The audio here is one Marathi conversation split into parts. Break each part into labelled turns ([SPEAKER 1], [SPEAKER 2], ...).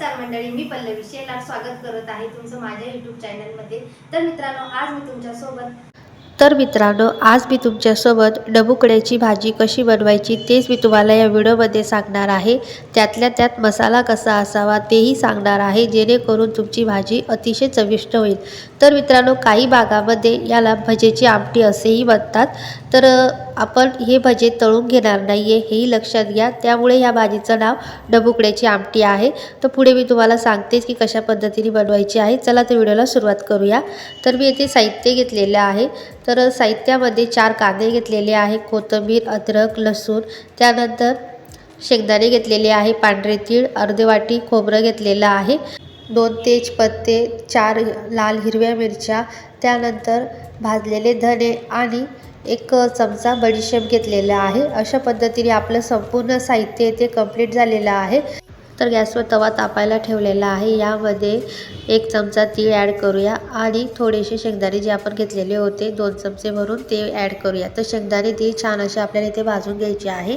[SPEAKER 1] नमस्कार मंडळी मी पल्लवी शेलार स्वागत करत आहे तुमचं माझ्या यूट्यूब चॅनलमध्ये तर मित्रांनो आज मी तुमच्यासोबत
[SPEAKER 2] तर मित्रांनो आज मी तुमच्यासोबत डबुकड्याची भाजी कशी बनवायची तेच मी तुम्हाला या व्हिडिओमध्ये सांगणार आहे. त्यातल्या त्यात मसाला कसा असावा तेही सांगणार आहे जेणेकरून तुमची भाजी अतिशय चविष्ट होईल. तर मित्रांनो काही भागामध्ये याला भजेची आमटी असेही म्हणतात. तर आपण हे भजे तळून घेणार नाही आहे हेही लक्षात घ्या. त्यामुळे या भाजीचं नाव डबुकड्याची आमटी आहे. तर पुढे मी तुम्हाला सांगतेच की कशा पद्धतीने बनवायची आहे. चला तर व्हिडिओला सुरुवात करूया. तर मी येथे साहित्य घेतलेलं आहे. तर साहित्यामध्ये चार कांदे घेतलेले आहे. कोथिंबीर अद्रक लसूण त्यानंतर शेंगदाणे घेतलेले आहे. पांढरे तीळ अर्धे वाटी खोबरं घेतलेलं आहे. दोन तेजपत्ते चार लाल हिरव्या मिरच्या त्यानंतर भाजलेले धने आणि एक चमचा बडीशेप घेतलेला आहे. अशा पद्धतीने आपलं संपूर्ण साहित्य इथे कंप्लीट झालेलं आहे. तर गॅसवर तवा तापायला ठेवलेला आहे. यामध्ये एक चमचा तीळ ॲड करूया आणि थोडेसे शेंगदाणे जे आपण घेतलेले होते दोन चमचे भरून ते ॲड करूया. तर शेंगदाणे ती छान असे आपल्याला इथे भाजून घ्यायचे आहे.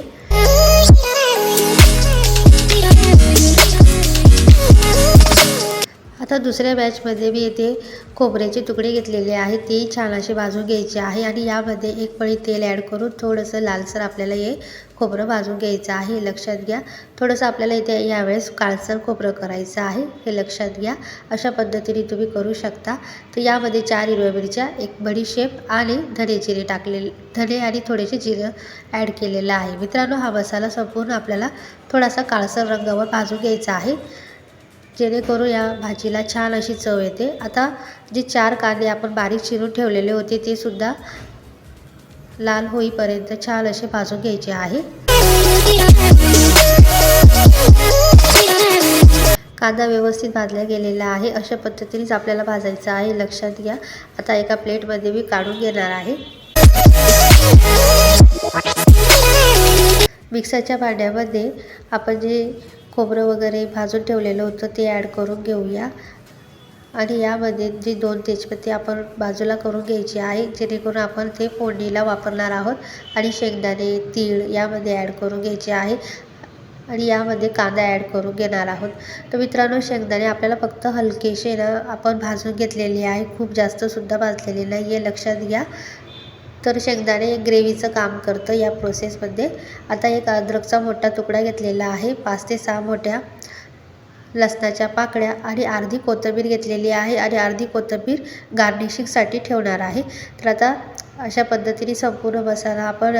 [SPEAKER 2] आता दुसऱ्या बॅचमध्ये मी येथे खोबऱ्याचे तुकडे घेतलेले आहेत. तेही छान असे भाजून घ्यायचे आहे आणि यामध्ये एक पळी तेल ॲड करून थोडंसं लालसर आपल्याला हे खोबरं भाजून घ्यायचं आहे. लक्षात घ्या थोडंसं आपल्याला इथे यावेळेस काळसर खोबरं करायचं आहे. हे लक्षात घ्या अशा पद्धतीने तुम्ही करू शकता. तर यामध्ये चार हिरव्या मिरच्या एक बडीशेप आणि धने जिरे टाकलेले धने आणि थोडेसे जिरं ॲड केलेलं आहे. मित्रांनो हा मसाला संपूर्ण आपल्याला थोडासा काळसर रंगावर भाजून घ्यायचा आहे. जेणेकरून या भाजीला छान अशी चव येते. आता जे चार कांदे आपण बारीक चिरून ठेवलेले होते ते सुद्धा लाल होईपर्यंत छान असे भाजून घ्यायचे आहे. कांदा व्यवस्थित भाजला गेलेला आहे. अशा पद्धतीनेच आपल्याला भाजायचा आहे. लक्षात घ्या आता एका प्लेटमध्ये मी काढून घेणार आहे. मिक्सरच्या भांड्यामध्ये आपण जे खोबरं वगैरे भाजून ठेवलेलं होतं ते ॲड करून घेऊया. आणि यामध्ये जे दोन तेजपत्ती आपण बाजूला करून घ्यायची आहे जेणेकरून आपण ते फोडणीला वापरणार आहोत. आणि शेंगदाणे तीळ यामध्ये ॲड करून घ्यायचे आहे. आणि यामध्ये कांदा ॲड करून घेणार आहोत. तर मित्रांनो शेंगदाणे आपल्याला फक्त हलकेशे ना आपण भाजून घेतलेले आहे. खूप जास्तसुद्धा भाजलेले नाही हे लक्षात घ्या. तर शेंगदाणे ग्रेव्हीचं काम करतं या प्रोसेसमध्ये आता एक अद्रकचा मोठा तुकडा घेतलेला आहे. पाच ते सहा मोठ्या लसणाच्या पाकळ्या आणि अर्धी कोथिंबीर घेतलेली आहे आणि अर्धी कोथिंबीर गार्निशिंगसाठी ठेवणार आहे. तर आता अशा पद्धतीने संपूर्ण मसाला आपण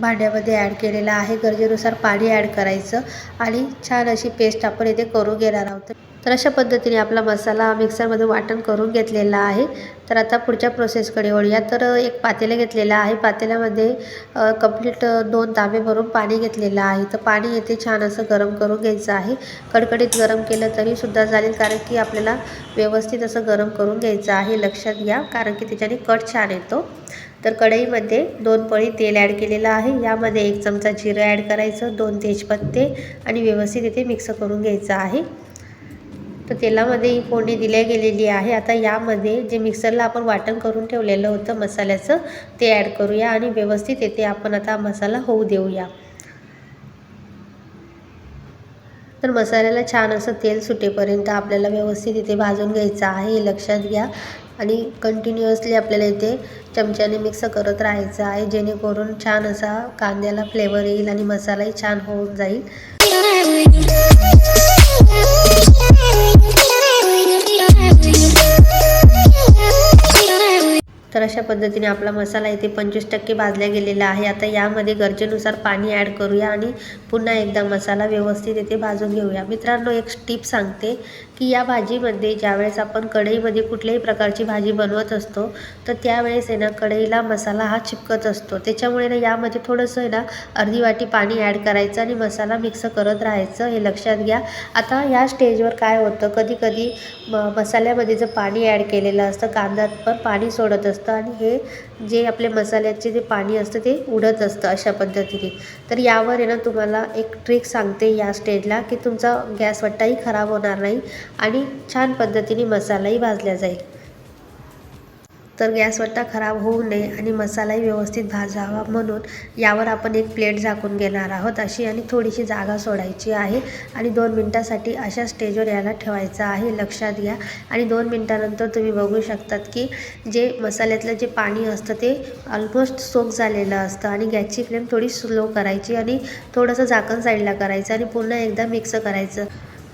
[SPEAKER 2] भांड्यामध्ये ॲड केलेला आहे. गरजेनुसार पाणी ॲड करायचं आणि छान अशी पेस्ट आपण इथे करून घेणार आहोत. तर अशा पद्धतीने आपला मसाला मिक्सरमध्ये वाटण करून घेतलेला आहे. तर आता पुढच्या प्रोसेसकडे वळूया. तर एक पातेलं घेतलेलं आहे. पातेल्यामध्ये कंप्लीट दोन तांबे भरून पाणी घेतलेलं आहे. तर पाणी येथे छान असं गरम करून घ्यायचं आहे. कडकडीत गरम केलं तरीसुद्धा चालेल कारण की आपल्याला व्यवस्थित असं गरम करून घ्यायचं आहे. लक्षात घ्या कारण की त्याच्याने कट छान येतो. तर कढईमध्ये दोन पळी तेल ॲड केलेलं आहे. यामध्ये एक चमचा जिरं ॲड करायचं दोन तेजपत्ते आणि व्यवस्थित इथे मिक्स करून घ्यायचं आहे. तर तेलामध्ये ही फोडणी दिल्या गेलेली आहे. आता यामध्ये जे मिक्सरला आपण वाटण करून ठेवलेलं होतं मसाल्याचं ते ॲड करूया आणि व्यवस्थित येथे आपण आता मसाला होऊ देऊया. तर मसाल्याला छान असं तेल सुटेपर्यंत आपल्याला व्यवस्थित इथे भाजून घ्यायचं आहे हे लक्षात घ्या. आणि कंटिन्युअसली आपल्याला इथे चमच्याने मिक्स करत राहायचं आहे जेणेकरून छान असा कांद्याला फ्लेवर येईल आणि मसालाही छान होऊन जाईल. तर अशा पद्धतीने आपला मसाला इथे पंचवीस टक्के भाजला गेलेला आहे. आता यामध्ये गरजेनुसार पाणी ॲड करूया आणि पुन्हा एकदा मसाला व्यवस्थित इथे भाजून घेऊया. मित्रांनो एक टिप सांगते की या भाजीमध्ये ज्यावेळेस आपण कढईमध्ये कुठल्याही प्रकारची भाजी बनवत असतो तर त्यावेळेस आहे ना कढईला मसाला हा चिपकत असतो. त्याच्यामुळे ना यामध्ये थोडंसं आहे ना अर्धी वाटी पाणी ॲड करायचं आणि मसाला मिक्स करत राहायचं हे लक्षात घ्या. आता या स्टेजवर काय होतं? कधी कधी म मसाल्यामध्ये जर पाणी ॲड केलेलं असतं कांद्यात पण पाणी सोडत असतं. आणि हे जे आपले मसाल्याचे जे पाणी असतं ते उडत असतं अशा पद्धतीने. तर यावर आहे ना तुम्हाला एक ट्रिक सांगते या स्टेजला की तुमचा गॅस वट्टाही खराब होणार नाही आणि छान पद्धतीने मसालाही भाजला जाईल. तर गॅसवरता खराब होऊ नये आणि मसालाही व्यवस्थित भाजावा म्हणून यावर आपण एक प्लेट झाकून घेणार आहोत अशी आणि थोडीशी जागा सोडायची आहे. आणि दोन मिनटासाठी अशा स्टेजवर याला ठेवायचं आहे. लक्षात घ्या. आणि दोन मिनटानंतर तुम्ही बघू शकतात की जे मसाल्यातलं जे पाणी असतं ते ऑलमोस्ट सोक झालेलं असतं आणि गॅसची फ्लेम थोडी स्लो करायची आणि थोडंसं झाकण साईडला करायचं आणि पुन्हा एकदा मिक्स करायचं.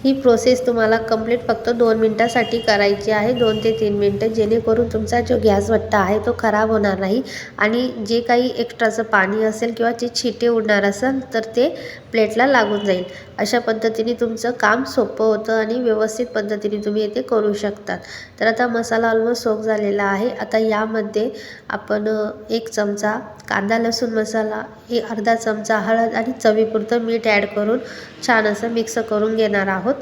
[SPEAKER 2] ही प्रोसेस तुम्हाला कंप्लीट फक्त दोन मिनटासाठी करायची आहे दोन ते तीन मिनटं. जेणेकरून तुमचा जो गॅस भट्टा आहे तो खराब होणार नाही. आणि जे काही एक्स्ट्राचं पाणी असेल किंवा जे छिटे उडणार असेल तर ते प्लेटला लागून जाईल. अशा पद्धतीने तुमचं काम सोपं होतं आणि व्यवस्थित पद्धतीने तुम्ही येथे करू शकतात. तर आता मसाला ऑलमोस्ट सोप झालेला आहे. आता यामध्ये आपण एक चमचा कांदा लसूण मसाला हे अर्धा चमचा हळद आणि चवीपुरतं मीठ ॲड करून छान असं मिक्स करून घेणार आहोत.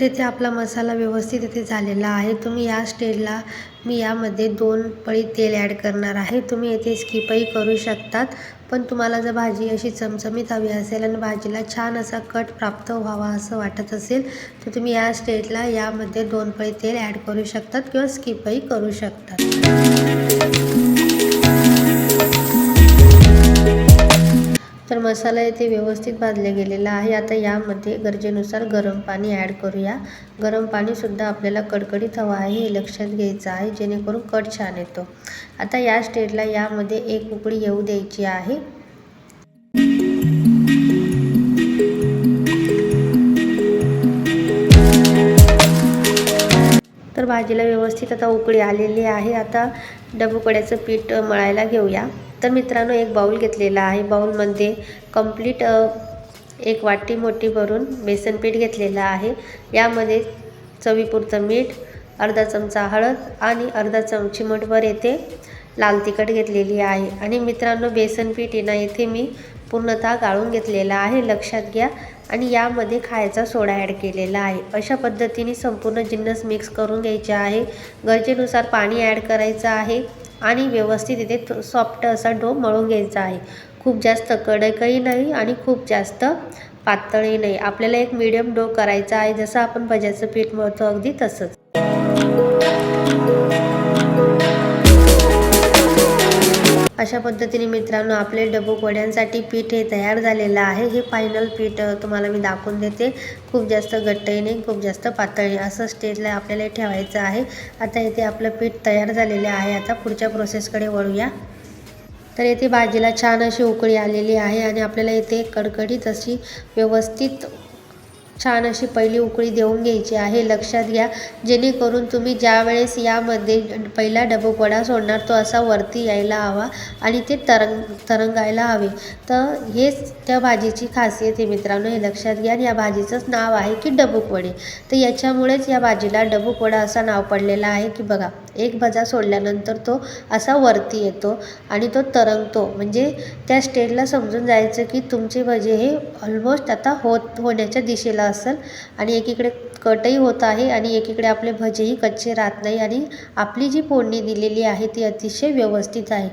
[SPEAKER 2] तर इथे आपला मसाला व्यवस्थित इथे झालेला आहे. तुम्ही या स्टेजला मी यामध्ये दोन पळी तेल ॲड करणार आहे. तुम्ही येथे स्किपही करू शकतात. पण तुम्हाला जर भाजी अशी चमचमीत हवी असेल आणि भाजीला छान असा कट प्राप्त व्हावा असं वाटत असेल तर तुम्ही या स्टेजला यामध्ये दोन पळी तेल ॲड करू शकतात किंवा स्किपही करू शकतात. मसाला येथे व्यवस्थित भाजला गेलेला आहे. आता यामध्ये गरजेनुसार गरम पाणी ॲड करूया. गरम पाणीसुद्धा आपल्याला कडकडीत हवं आहे हे लक्षात घ्यायचं आहे जेणेकरून कट छान येतो. आता या स्टेजला यामध्ये एक उकळी येऊ द्यायची आहे. तर भाजीला व्यवस्थित आता उकळी आलेली आहे. आता डबुकड्याचं पीठ मळायला घेऊया. तर मित्रांनो एक बाऊल घेतलेला आहे. बाऊलमध्ये कंप्लीट एक वाटी मोठी भरून बेसनपीठ घेतलेलं आहे. यामध्ये चवीपुरतं मीठ अर्धा चमचा हळद आणि अर्धा चमचीमठभर येथे लाल तिखट घेतलेली आहे. आणि मित्रांनो बेसनपीठ येणं येथे मी पूर्णतः गाळून घेतलेला आहे. लक्षात घ्या. आणि यामध्ये खायचा सोडा ॲड केलेला आहे. अशा पद्धतीने संपूर्ण जिन्नस मिक्स करून घ्यायचे आहे. गरजेनुसार पाणी ॲड करायचं आहे. आणि व्यवस्थित इथे सॉफ्ट असा डो मळून घ्यायचा आहे. खूप जास्त कडकही नाही आणि खूप जास्त पातळही नाही. आपल्याला एक मिडियम डो करायचा आहे. जसं आपण भज्याचं पीठ मळतो अगदी तसंच. अशा पद्धतीने मित्रांनो आपले डबूक वड्यांसाठी पीठ हे तयार झालेलं आहे. हे फायनल पीठ तुम्हाला मी दाखवून देते. खूप जास्त घट्टही नाही खूप जास्त पातळी असं स्टेजला आपल्याला ठेवायचं आहे. आता इथे आपलं पीठ तयार झालेलं आहे. आता पुढच्या प्रोसेसकडे वळूया. तर येथे भाजीला छान अशी उकळी आलेली आहे आणि आपल्याला इथे कडकडीत अशी व्यवस्थित छान अशी पहिली उकळी देऊन घ्यायची आहे. लक्षात घ्या जेणेकरून तुम्ही ज्या वेळेस यामध्ये पहिला डबक वडा सोडणार तो असा वरती यायला हवा आणि ते तरंग तरंगायला हवे. तर हेच त्या भाजीची खासियत आहे मित्रांनो हे लक्षात घ्या आणि या भाजीचंच नाव आहे की डबूकवडे तर याच्यामुळेच या भाजीला डबुकवडा असं नाव पडलेलं आहे की बघा. एक भजा सोडल्यानंतर तो असा वरती येतो आणि तो तरंगतो. म्हणजे त्या स्टेजला समजून जायचं की तुमचे भजे हे ऑलमोस्ट आता होत होण्याच्या दिशेला असेल आणि एकीकडे कटही होत आहे आणि एकीकडे आपले भजेही कच्चे राहत नाही आणि आपली जी फोडणी दिलेली आहे ती अतिशय व्यवस्थित आहे.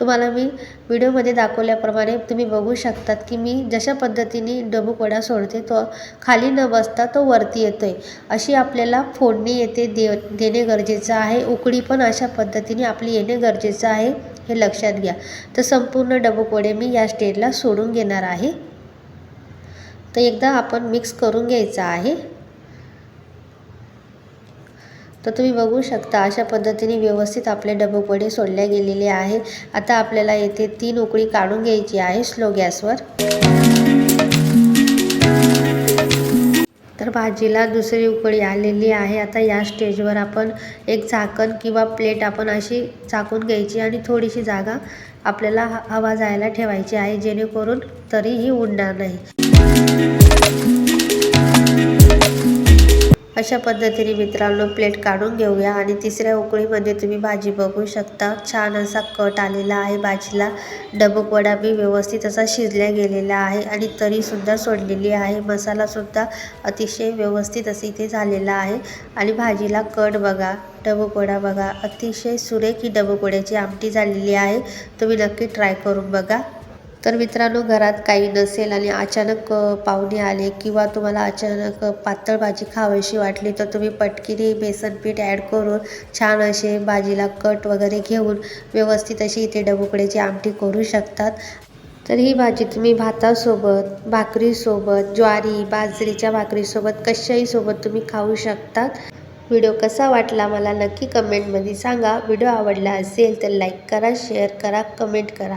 [SPEAKER 2] तुम्हाला मी व्हिडिओमध्ये दाखवल्याप्रमाणे तुम्ही बघू शकतात की मी जशा पद्धतीने डबुकवडा सोडते तो खाली न बसता तो वरती येतो आहे अशी आपल्याला फोडणी येते दे देणे गरजेचं आहे. उकळी पण अशा पद्धतीने आपली येणे गरजेचं आहे हे लक्षात घ्या. तर संपूर्ण डबुकवडे मी या स्टेजला सोडून घेणार आहे. तर एकदा आपण मिक्स करून घ्यायचं आहे. तर तुम्ही बघू शकता अशा पद्धतीने व्यवस्थित आपले डबोपडे सोडल्या गेलेले आहे. आता आपल्याला येथे तीन उकळी काढून घ्यायची आहे स्लो गॅसवर. तर भाजीला दुसरी उकळी आलेली आहे. आता या स्टेजवर आपण एक झाकण किंवा प्लेट आपण अशी झाकून घ्यायची आणि थोडीशी जागा आपल्याला हवा जायला ठेवायची आहे जेणेकरून तरीही उडणार नाही. अशा पद्धतीने मित्रांनो प्लेट काढून घेऊया. आणि तिसऱ्या उकळीमध्ये तुम्ही भाजी बघू शकता. छान असा कट आलेला आहे भाजीला. डबक वडा बी व्यवस्थित असा शिजल्या गेलेला आहे आणि तरीसुद्धा सोडलेली आहे. मसालासुद्धा अतिशय व्यवस्थित असं इथे झालेला आहे. आणि भाजीला कट बघा डबकवडा बघा. अतिशय सुरेख ही डबकोड्याची आमटी झालेली आहे. तुम्ही नक्की ट्राय करून बघा. तर मित्रांनो घरात काही नसेल आणि अचानक पाहुणे आले किंवा तुम्हाला अचानक पातळ भाजी खावीशी वाटली तर तुम्ही पटकीने बेसन पीठ ॲड करून छान असे भाजीला कट वगैरे घेऊन व्यवस्थित अशी इथे डबुकड्याची आमटी करू शकतात. तर ही भाजी तुम्ही भातासोबत भाकरीसोबत ज्वारी बाजरीच्या भाकरीसोबत कशाही सोबत तुम्ही खाऊ शकतात. व्हिडिओ कसा वाटला मला नक्की कमेंटमध्ये सांगा. व्हिडिओ आवडला असेल तर लाईक करा शेअर करा कमेंट करा.